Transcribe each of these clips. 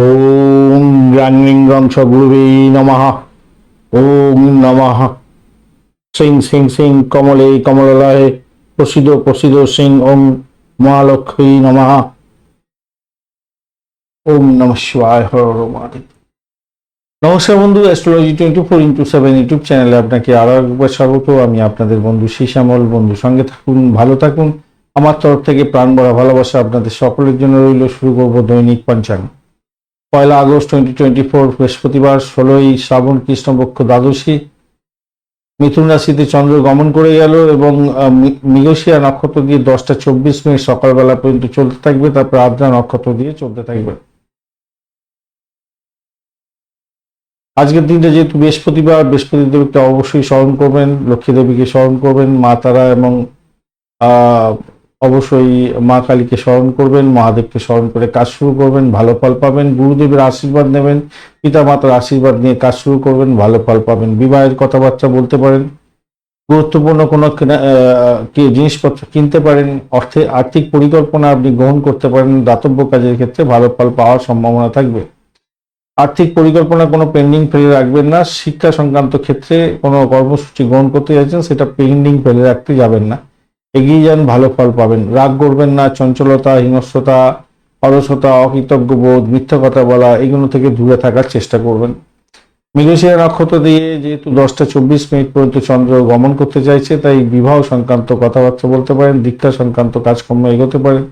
ওম গ্রাং লিঙ্গং সগুরুবে নমঃ। ওম নমঃ। সিং সিং সিং কমলে কমলালয়ে প্রসিদ প্রসিদ সিং ওম মহালক্ষ্মী নমঃ। ওম নম শিবায় নমস্কার বন্ধু astrology twenty four into seven YouTube চ্যানেলে আপনাকে আরও একবার স্বাগত। আমি আপনাদের বন্ধু শ্যামল বন্ধু সঙ্গে থাকুন, ভালো থাকুন। আমার তরফ থেকে প্রাণ ভরা ভালোবাসা আপনাদের সকলের জন্য রইল। শুরু করব দৈনিক পঞ্চাঙ্গ। পয়লা আগস্ট টোয়েন্টি টোয়েন্টি ফোর বৃহস্পতিবার ষোলোই শ্রাবণ কৃষ্ণপক্ষ দ্বাদশী। মিথুন রাশিতে চন্দ্র গমন করে গেল এবং আহ, মি- নক্ষত্র দিয়ে দশটা চব্বিশ মিনিট সকালবেলা পর্যন্ত চলতে থাকবে তারপর আদ্রা নক্ষত্র দিয়ে চলতে থাকবে। আজকের দিনটা যেহেতু বৃহস্পতিবার বৃহস্পতি দেবীকে অবশ্যই স্মরণ করবেন লক্ষ্মী দেবীকে স্মরণ করবেন মা তারা এবং অবশ্যই মা কালীকে স্মরণ করবেন, মহাদেবকে স্মরণ করে কাজ শুরু করবেন, ভালো ফল পাবেন, গুরুদেবের আশীর্বাদ নেবেন পিতা মাতার আশীর্বাদ নিয়ে কাজ শুরু করবেন, ভালো ফল পাবেন। বিবাহের কথাবার্তা বলতে পারেন, গুরুত্বপূর্ণ কোনো জিনিসপত্র কিনতে পারেন, অর্থে, আর্থিক পরিকল্পনা আপনি গ্রহণ করতে পারেন, দাতব্য কাজের ক্ষেত্রে ভালো ফল পাওয়ার সম্ভাবনা থাকবে। আর্থিক পরিকল্পনা কোনো পেন্ডিং ফেলে রাখবেন না, শিক্ষা সংক্রান্ত ক্ষেত্রে কোনো কর্মসূচি গ্রহণ করতে যাচ্ছেন, সেটা পেন্ডিং ফেলে রাখতে যাবেন না। এগিয়ে যান, ভালো ফল পাবেন। রাগ করবেন না, চঞ্চলতা, হিংস্রতা, অলসতা, অকৃতজ্ঞ বোধ, মিথ্যা কথা বলা, এগুলো থেকে দূরে থাকার চেষ্টা করবেন। মৃগশিরা নক্ষত্র দিয়ে যেহেতু দশটা চব্বিশ মিনিট পর্যন্ত চন্দ্র গমন করতে চাইছে, তাই বিবাহ সংক্রান্ত কথাবার্তা বলতে পারেন, দীক্ষা সংক্রান্ত কাজকর্ম এগোতে পারেন।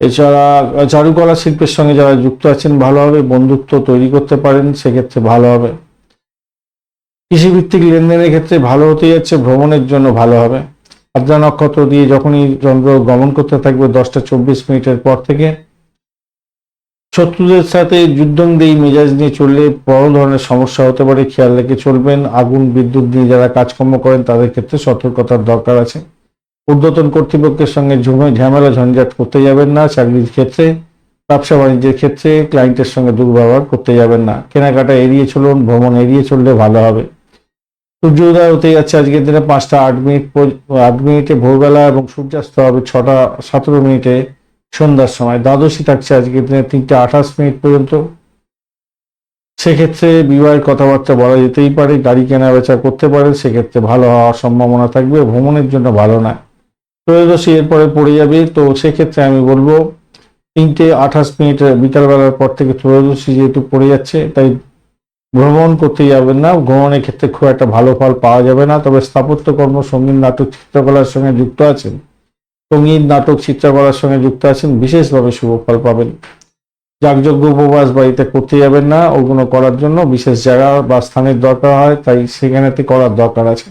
এছাড়া চারুকলা শিল্পের সঙ্গে যারা যুক্ত আছেন ভালোভাবে বন্ধুত্ব তৈরি করতে পারেন, সেক্ষেত্রে ভালো হবে। কৃষিভিত্তিক লেনদেনের ক্ষেত্রে ভালো হতে যাচ্ছে, ভ্রমণের জন্য ভালো হবে। আদ্রা নক্ষত্র দিয়ে যখনই চন্দ্র গমন করতে থাকবে দশটা চব্বিশ মিনিটের পর থেকে, শত্রুদের সাথে যুদ্ধংদেয়ী মেজাজ নিয়ে চললে বড় ধরনের সমস্যা হতে পারে, খেয়াল রেখে চলবেন। আগুন, বিদ্যুৎ দিয়ে যারা কাজকর্ম করেন, তাদের ক্ষেত্রে সতর্কতার দরকার আছে। ঊর্ধ্বতন কর্তৃপক্ষের সঙ্গে ঝুমে ঝামেলা ঝঞ্ঝাট করতে যাবেন না, চাকরির ক্ষেত্রে, ব্যবসা বাণিজ্যের ক্ষেত্রে ক্লায়েন্টের সঙ্গে দুর্ব্যবহার করতে যাবেন না। কেনাকাটা এড়িয়ে চলুন, ভ্রমণ এড়িয়ে চললে ভালো হবে। সূর্য উদয় হতে যাচ্ছে। আজকের দিনে পাঁচটা আট মিনিট আট মিনিটে ভোরবেলা এবং সূর্যাস্ত হবে ছটা সতেরো মিনিটে সন্ধ্যার সময়। দ্বাদশী থাকছে আজকের দিনে তিনটে আঠাশ মিনিট পর্যন্ত। সেক্ষেত্রে বিবাহের কথাবার্তা বলা যেতেই পারে, গাড়ি কেনা বেচা করতে পারে সেক্ষেত্রে ভালো হওয়ার সম্ভাবনা থাকবে, ভ্রমণের জন্য ভালো না ত্রয়োদশী এরপরে পড়ে যাবে, তো সেক্ষেত্রে আমি বলব, তিনটে আঠাশ মিনিট বিকালবেলার পর থেকে ত্রয়োদশী যেহেতু পড়ে যাচ্ছে, তাই ভ্রমণ করতে যাবেন না। ভ্রমণের ক্ষেত্রে খুব একটা ভালো ফল পাওয়া যাবে না। তবে স্থাপত্য কর্ম, সংগীত, নাটক, চিত্রকলার সঙ্গে যুক্ত আছেন। সংগীত, নাটক, চিত্রকলার সঙ্গে যুক্ত আছেন। বিশেষভাবে শুভ ফল পাবেন। যাগযজ্ঞ উপবাস বাড়িতে করতে যাবেন না। ওগুলো করার জন্য বিশেষ জায়গা বা স্থানের দরকার হয়, তাই সেখানেতে করার দরকার আছে।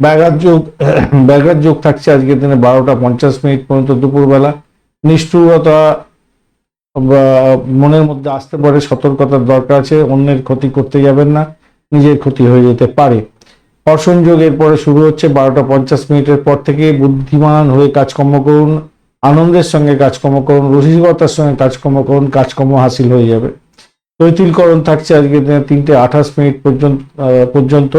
ব্যাঘাত যোগ ব্যাঘাত যোগ থাকছে আজকের দিনে বারোটা পঞ্চাশ মিনিট পর্যন্ত দুপুরবেলা। নিষ্ঠুরতা মনের মধ্যে আসতে পারে, সতর্কতার দরকার আছে, অন্যের ক্ষতি করতে যাবেন না, নিজের ক্ষতি হয়ে যেতে পারে। অর্শন যোগ এরপরে শুরু হচ্ছে বারোটা পঞ্চাশ মিনিটের পর থেকে বুদ্ধিমান হয়ে কাজকর্ম করুন, আনন্দের সঙ্গে কাজকর্ম করুন, রসিকতার সঙ্গে কাজকর্ম করুন, কাজকর্ম হাসিল হয়ে যাবে। তৈতিলকরণ থাকছে আজকে তিনটে আঠাশ মিনিট পর্যন্ত পর্যন্ত,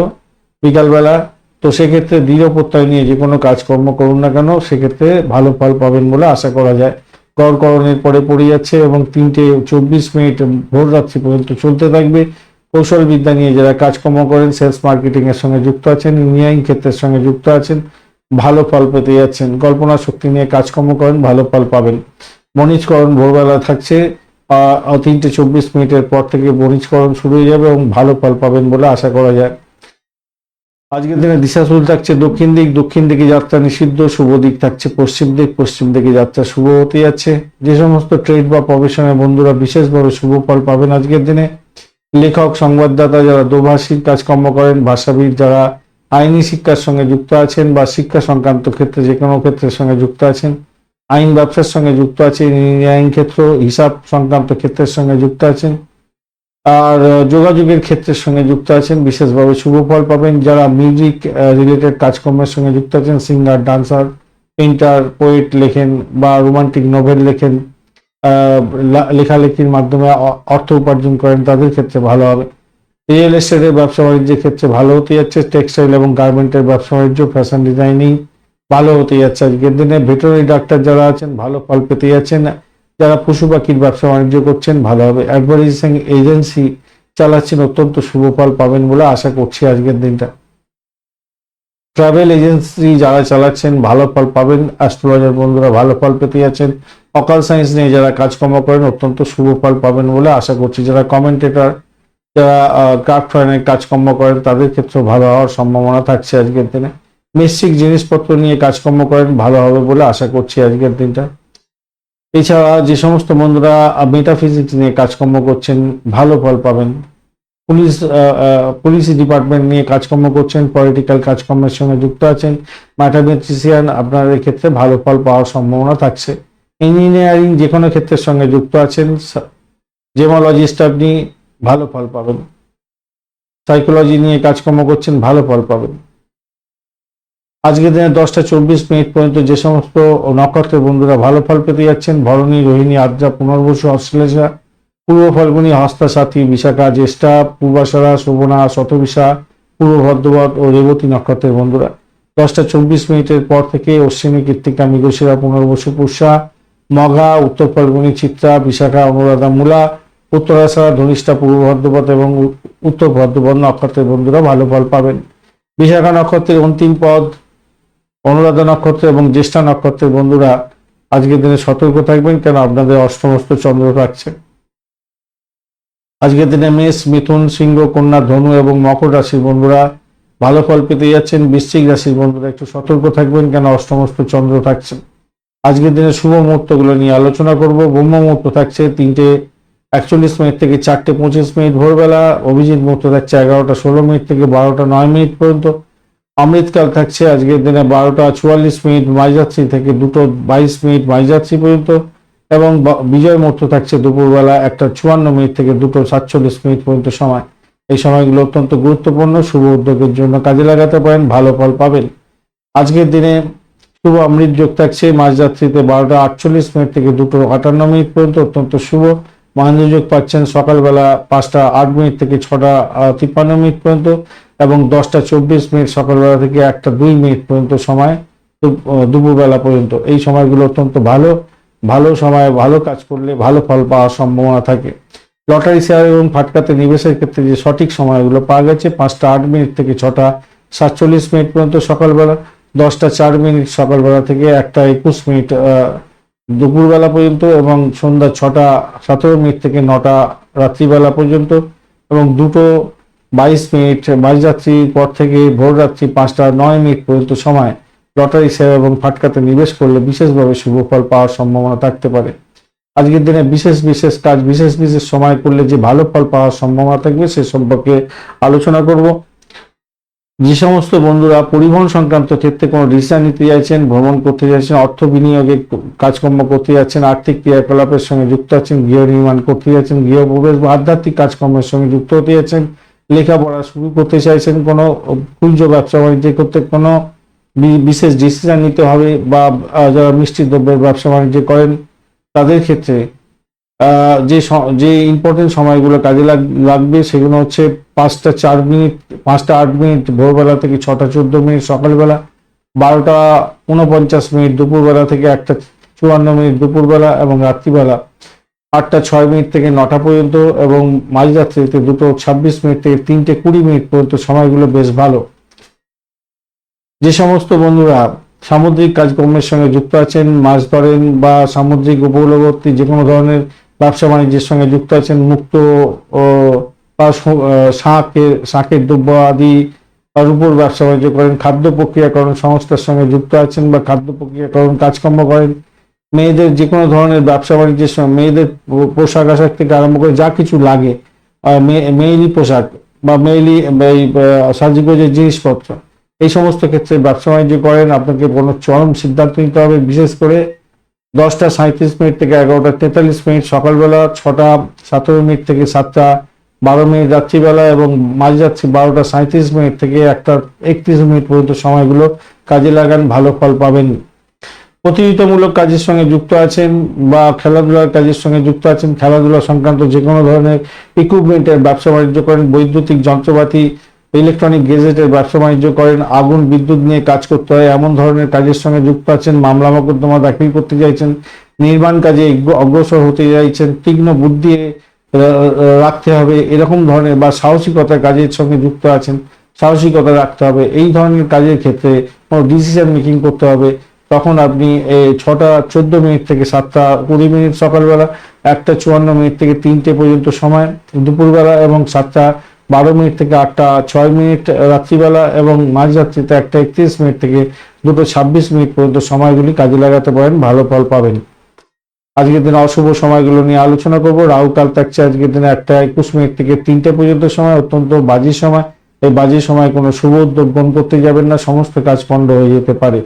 বিকালবেলা। তো সেক্ষেত্রে দৃঢ় প্রত্যয় নিয়ে যে কোনো কাজকর্ম করুন না কেন, সেক্ষেত্রে ভালো ফল পাবেন বলে আশা করা যায়। গড়করণের পরে পড়ে যাচ্ছে এবং তিনটে চব্বিশ মিনিট ভোর রাত্রি পর্যন্ত চলতে থাকবে। কৌশল বিদ্যা নিয়ে যারা কাজকর্ম করেন সেলস মার্কেটিং এর সঙ্গে যুক্ত আছেন ইঞ্জিনিয়ারিং ক্ষেত্রের সঙ্গে যুক্ত আছেন, ভালো ফল পেতে যাচ্ছেন। কল্পনা শক্তি নিয়ে কাজকর্ম করেন, ভালো ফল পাবেন। বণিজকরণ ভোরবেলা থাকছে তিনটে চব্বিশ মিনিটের পর থেকে বণিজকরণ শুরু হয়ে যাবে এবং ভালো ফল পাবেন বলে আশা করা যায়। আজকের দিনে দিশাশুল থাকছে দক্ষিণ দিক, দক্ষিণ দিকে যাত্রা নিষিদ্ধ, শুভ দিক থাকছে পশ্চিম দিক, পশ্চিম দিকে যাত্রা শুভ হতে যাচ্ছে। যে সমস্ত ট্রেড বা প্রফেশনের বন্ধুরা বিশেষভাবে শুভ ফল পাবেন আজকের দিনে। লেখক, সংবাদদাতা যারা দোভাষীর কাজকর্ম করেন, ভাষাবিদ যারা আইনি শিক্ষার সঙ্গে যুক্ত আছেন বা শিক্ষা সংক্রান্ত ক্ষেত্রে যে কোনো ক্ষেত্রের সঙ্গে যুক্ত আছেন, আইন ব্যবসার সঙ্গে যুক্ত আছেন, ইঞ্জিনিয়ারিং ক্ষেত্র, হিসাব সংক্রান্ত ক্ষেত্রের সঙ্গে যুক্ত আছেন আর যোগাযোগের ক্ষেত্রের সঙ্গে যুক্ত আছেন, বিশেষভাবে শুভ ফল পাবেন যারা মিউজিক রিলেটেড কাজকর্মের সঙ্গে যুক্ত আছেন সিঙ্গার ডান্সার পেন্টার পোয়েট লেখেন বা রোমান্টিক নোভেল লেখেন লেখালেখির মাধ্যমে অর্থ উপার্জন করেন, তাদের ক্ষেত্রে ভালো হবে। রিয়েল এস্টেটের ব্যবসা বাণিজ্যের ক্ষেত্রে ভালো হতে যাচ্ছে টেক্সটাইল এবং গার্মেন্টের ব্যবসা বাণিজ্য ফ্যাশন ডিজাইনিং ভালো হতে যাচ্ছে আজকের দিনে। ভেটেরিনারি ডাক্তার যারা আছেন, ভালো ফল পেতে যাচ্ছেন। যারা পশু পাখির ব্যবসা বাণিজ্য করছেন, ভালো হবে। অ্যাডভার্টাইজিং এজেন্সি চালাচ্ছেন অত্যন্ত শুভ ফল পাবেন বলে আশা করছি আজকের দিনটা। ট্রাভেল এজেন্সি যারা চালাচ্ছেন, ভালো ফল পাবেন। অ্যাস্ট্রোলজার বন্ধুরা ভালো ফল পেতে যাচ্ছেন। অকাল সায়েন্স নিয়ে যারা কাজকর্ম করেন, অত্যন্ত শুভ ফল পাবেন বলে আশা করছি। যারা কমেন্টেটর যারা ক্রাফট ফাইনের কাজকর্ম করেন, তাদের ক্ষেত্রেও ভালো হওয়ার সম্ভাবনা থাকছে আজকের দিনে। মিস্টিক জিনিসপত্র নিয়ে কাজকর্ম করেন, ভালো হবে বলে আশা করছি আজকের দিনটা। এছাড়া যে সমস্ত বন্ধুরা মেটাফিজিক্স নিয়ে কাজকর্ম করছেন, ভালো ফল পাবেন। পুলিশ পুলিশ ডিপার্টমেন্ট নিয়ে কাজকর্ম করছেন পলিটিক্যাল কাজকর্মের সঙ্গে যুক্ত আছেন। ম্যাথামেটিশিয়ান আপনাদের ক্ষেত্রে ভালো ফল পাওয়ার সম্ভাবনা থাকছে। ইঞ্জিনিয়ারিং যে কোনো ক্ষেত্রের সঙ্গে যুক্ত আছেন জেমোলজিস্ট আপনি ভালো ফল পাবেন। সাইকোলজি নিয়ে কাজকর্ম করছেন, ভালো ফল পাবেন। আজকের দিনে দশটা চব্বিশ মিনিট পর্যন্ত যে সমস্ত নক্ষত্রের বন্ধুরা ভালো ফল পেতে যাচ্ছেন, ভরণী, রোহিণী, আদ্রা, পুনর্বসু, অশ্লেষা, পূর্ব ফল্গুনী, হস্তা, সাথী, বিশাখা, জ্যেষ্ঠা, পূর্বাশারা, শোভনা, শতবিশা, পূর্ব ভদ্রবত ও রেবতী নক্ষত্রের বন্ধুরা। দশটা চব্বিশ মিনিটের পর থেকে অশ্বিনী কৃত্তিকা, মৃগশিরা, পুনর্বসু, পুষা, মঘা, উত্তর ফল্গুনী, চিত্রা, বিশাখা, অনুরাধা, মূলা, উত্তরাশারা, ধনিষ্ঠা, পূর্ব ভদ্রপথ এবং উত্তর ভদ্রপথ নক্ষত্রের বন্ধুরা ভালো ফল পাবেন। বিশাখা নক্ষত্রের অন্তিম পদ অনুরাধা নক্ষত্র এবং জ্যেষ্ঠা নক্ষত্রের বন্ধুরা, আজকের দিনে সতর্ক থাকবেন কেন আপনাদের অষ্টমস্ত চন্দ্র থাকছে। আজকের দিনে মেষ, মিথুন, সিংহ, কন্যা, ধনু এবং মকর রাশির বন্ধুরা, ভালো ফল পেতে যাচ্ছেন বৃশ্চিক রাশির বন্ধুরা, একটু সতর্ক থাকবেন কেন অষ্টমস্ত চন্দ্র থাকছে। আজকের দিনে শুভ মুহূর্তগুলো নিয়ে আলোচনা করব। ব্রহ্ম মুহূর্ত থাকছে তিনটে একচল্লিশ মিনিট থেকে চারটে পঁচিশ মিনিট ভোরবেলা। অভিজিৎ মুহূর্ত থাকছে এগারোটা ষোলো মিনিট থেকে বারোটা নয় মিনিট পর্যন্ত। অমৃতকাল থাকছে আজকের দিনে বারোটা চুয়াল্লিশ মিনিট মাইযাত্রী থেকে দুটো বাইশ মিনিট মাইযাত্রী পর্যন্ত এবং বিজয় মুহূর্ত থাকছে দুপুরবেলা একটা চুয়ান্ন মিনিট থেকে দুটো সাতচল্লিশ মিনিট পর্যন্ত সময়। এই সময়গুলো অত্যন্ত গুরুত্বপূর্ণ, শুভ উদ্যোগের জন্য কাজে লাগাতে পারেন, ভালো ফল পাবেন। আজকের দিনে শুভ অমৃত যোগ থাকছে, মাঝরাত্রিতে বারোটা আটচল্লিশ মিনিট থেকে দুটো আটান্ন মিনিট পর্যন্ত অত্যন্ত শুভ। মহেন্দ্র যোগ পাচ্ছেন সকালবেলা পাঁচটা আট মিনিট থেকে ছটা তিপ্পান্ন মিনিট পর্যন্ত। এবং দশটা চব্বিশ মিনিট সকালবেলা থেকে একটা দুই মিনিট পর্যন্ত সময় দুপুরবেলা পর্যন্ত। এই সময়গুলো অত্যন্ত ভালো। ভালো সময়, ভালো কাজ করলে ভালো ফল পাওয়ার সম্ভাবনা থাকে। লটারি শেয়ার এবং ফাটকাতে নিবেশের ক্ষেত্রে যে সঠিক সময়গুলো পাওয়া গেছে, পাঁচটা আট মিনিট থেকে ছটা সাতচল্লিশ মিনিট পর্যন্ত সকালবেলা, দশটা চার মিনিট সকালবেলা থেকে একটা একুশ মিনিট দুপুরবেলা পর্যন্ত এবং সন্ধ্যা ছটা, সতেরো মিনিট থেকে নটা রাত্রিবেলা পর্যন্ত এবং দুটো বাইশ মিনিট মাঝরাত্রির পর থেকে ভোর রাত্রি পাঁচটা, নয় মিনিট পর্যন্ত সময় লটারি শেয়ার এবং ফাটকাতে নিবেশ করলে বিশেষভাবে শুভ ফল পাওয়ার সম্ভাবনা থাকতে পারে। আজকের দিনে বিশেষ বিশেষ কাজ, বিশেষ বিশেষ সময় করলে যে ভালো ফল পাওয়ার সম্ভাবনা থাকবে সে সম্পর্কে আলোচনা করব। যে সমস্ত বন্ধুরা পরিবহন সংক্রান্ত ক্ষেত্রে কোনো ডিসিশন নিতে চাইছেন, ভ্রমণ করতে চাইছেন, অর্থ বিনিয়োগে কাজকর্ম করতে যাচ্ছেন, আর্থিক ক্রিয়াকলাপের সঙ্গে যুক্ত আছেন, গৃহ নির্মাণ করতে যাচ্ছেন, গৃহ প্রবেশ বা আধ্যাত্মিক কাজকর্মের সঙ্গে যুক্ত হতে যাচ্ছেন লেখাপড়া শুরু করতে চাইছেন, কোনো পুঞ্জ ব্যবসা বাণিজ্য করতে কোনো বিশেষ ডিসিশন নিতে হবে বা যারা মিষ্টি দ্রব্যের ব্যবসা বাণিজ্য করেন, তাদের ক্ষেত্রে যে যে ইম্পর্টেন্ট সময়গুলো কাজে লাগ- লাগবে সেগুলো হচ্ছে পাঁচটা চার মিনিট, পাঁচটা আট মিনিট, ভোরবেলা থেকে ছটা চোদ্দ মিনিট, সকালবেলা বারোটা উনপঞ্চাশ মিনিট, দুপুরবেলা থেকে একটা চুয়ান্ন মিনিট, দুপুরবেলা এবং রাত্রিবেলা আটটা ছয় মিনিট থেকে নটা পর্যন্ত এবং মাঝরাত্রিতে দুটো ছাব্বিশ মিনিট থেকে তিনটে কুড়ি মিনিট পর্যন্ত সময়গুলো বেশ ভালো। যে সমস্ত বন্ধুরা সামুদ্রিক কাজকর্মের সঙ্গে যুক্ত আছেন, মাছ ধরেন বা সামুদ্রিক উপকূলবর্তী যে কোনো ধরনের ব্যবসা বাণিজ্যের সঙ্গে যুক্ত আছেন, মুক্ত বা শাঁখের শাঁখের দ্রব্য আদি তার উপর ব্যবসা বাণিজ্য করেন, খাদ্য প্রক্রিয়াকরণ সংস্থার সঙ্গে যুক্ত আছেন বা খাদ্য প্রক্রিয়াকরণ কাজকর্ম করেন মেয়েদের যে কোনো ধরনের ব্যবসা বাণিজ্যের সময় মেয়েদের পোশাক আশাক থেকে আরম্ভ করে যা কিছু লাগে মেয়েলি পোশাক বা মেয়েলি, এই সাজগোজের জিনিসপত্র, এই সমস্ত ক্ষেত্রে ব্যবসা বাণিজ্য করেন। আপনাকে কোনো চরম সিদ্ধান্ত নিতে হবে, বিশেষ করে দশটা সাঁত্রিশ মিনিট থেকে এগারোটা তেতাল্লিশ মিনিট, সকালবেলা ছটা, সতেরো মিনিট থেকে সাতটা, বারো মিনিট রাত্রিবেলা এবং মাঝরাত্রি বারোটা সাঁত্রিশ মিনিট থেকে একটা একত্রিশ মিনিট পর্যন্ত সময়গুলো কাজে লাগান, ভালো ফল পাবেন। প্রতিযোগিতামূলক কাজের সঙ্গে যুক্ত আছেন বা খেলাধুলার কাজের সঙ্গে যুক্ত আছেন, খেলাধুলা সংক্রান্ত যে কোনো ধরনের ইকুইপমেন্টের ব্যবসা বাণিজ্য করেন, বৈদ্যুতিক যন্ত্রপাতি ইলেকট্রনিক গেজেটের ব্যবসা বাণিজ্য করেন, আগুন, বিদ্যুৎ নিয়ে কাজ করতে হয়, এমন ধরনের কাজের সঙ্গে যুক্ত আছেন, মামলা মোকদ্দমা দাখিল করতে চাইছেন, নির্মাণ কাজে অগ্রসর হতে চাইছেন, তীক্ষ্ণ বুদ্ধি রাখতে হবে, এরকম ধরনের বা সাহসিকতার কাজের সঙ্গে যুক্ত আছেন, সাহসিকতা রাখতে হবে, এই ধরনের কাজের ক্ষেত্রে ডিসিশন মেকিং করতে হবে তখন আপনি ছটা, চোদ্দ মিনিট থেকে সাতটা, কুড়ি মিনিট সকালবেলা, একটা চুয়ান্ন মিনিট থেকে তিনটে পর্যন্ত সময় দুপুরবেলা এবং সাতটা, বারো মিনিট থেকে আটটা, ছয় মিনিট রাত্রিবেলা এবং মাঝরাত্রিতে একটা একত্রিশ মিনিট থেকে দুটো ছাব্বিশ মিনিট পর্যন্ত সময়গুলি কাজে লাগাতে পারেন, ভালো ফল পাবেন। আজকের দিনে অশুভ সময়গুলো নিয়ে আলোচনা করব। রাহু কাল থাকছে আজকের দিনে একটা একুশ মিনিট থেকে তিনটে পর্যন্ত সময়, অত্যন্ত বাজে সময়। এই বাজে সময় কোনো শুভ উদ্যোগ করতে যাবেন না, সমস্ত কাজ পণ্ড হয়ে যেতে পারে।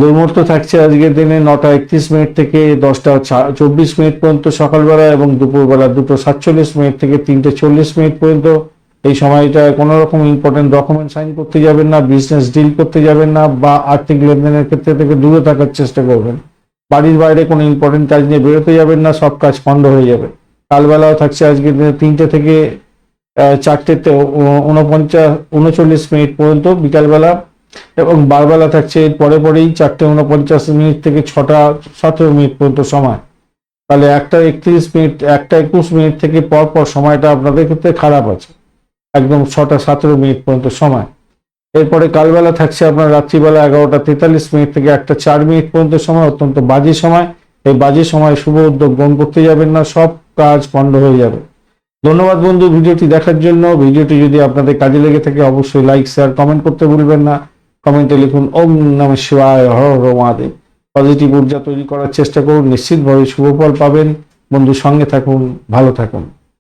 দুর্মূর্ত থাকছে আজকের দিনে নটা একত্রিশ মিনিট থেকে দশটা চব্বিশ মিনিট পর্যন্ত সকালবেলা এবং দুপুরবেলা দুটো সাতচল্লিশ মিনিট থেকে তিনটে চল্লিশ মিনিট পর্যন্ত। এই সময়টা কোনো রকম ইম্পর্টেন্ট ডকুমেন্ট সাইন করতে যাবেন না বিজনেস ডিল করতে যাবেন না বা আর্থিক লেনদেনের ক্ষেত্রে থেকে দূরে থাকার চেষ্টা করবেন। বাড়ির বাইরে কোনো ইম্পর্টেন্ট কাজ নিয়ে বেরোতে যাবেন না, সব কাজ পণ্ড হয়ে যাবে। কালবেলাও থাকছে আজকের দিনে তিনটে থেকে উ- উনপঞ্চাশ উনচল্লিশ মিনিট পর্যন্ত বিকালবেলা এবং বারবেলা থাকছে এর পরে পরেই চারটে উনপঞ্চাশ মিনিট থেকে ছটা, সতেরো মিনিট পর্যন্ত সময়। তাহলে একটা একত্রিশ মিনিট, একটা একুশ মিনিট থেকে পর পর সময়টা আপনাদের ক্ষেত্রে খারাপ আছে। একদম ছটা, সতেরো মিনিট পর্যন্ত সময়। এরপরে কালবেলা থাকছে আপনার রাত্রিবেলা এগারোটা তেতাল্লিশ মিনিট থেকে একটা চার মিনিট পর্যন্ত সময়, অত্যন্ত বাজে সময়। এই বাজে সময় শুভ উদ্যোগ গ্রহণ করতে যাবেন না, সব কাজ পণ্ড হয়ে যাবে। ধন্যবাদ বন্ধু, ভিডিওটি দেখার জন্য। ভিডিওটি যদি আপনাদের কাজে লেগে থাকে, অবশ্যই লাইক শেয়ার কমেন্ট করতে ভুলবেন না। কমেন্টে লিখুন, ওম নম শিবায়, হর হর মহাদেব। পজিটিভ ঊর্জা তৈরি করার চেষ্টা করুন, নিশ্চিতভাবে শুভ ফল পাবেন। বন্ধু সঙ্গে থাকুন, ভালো থাকুন।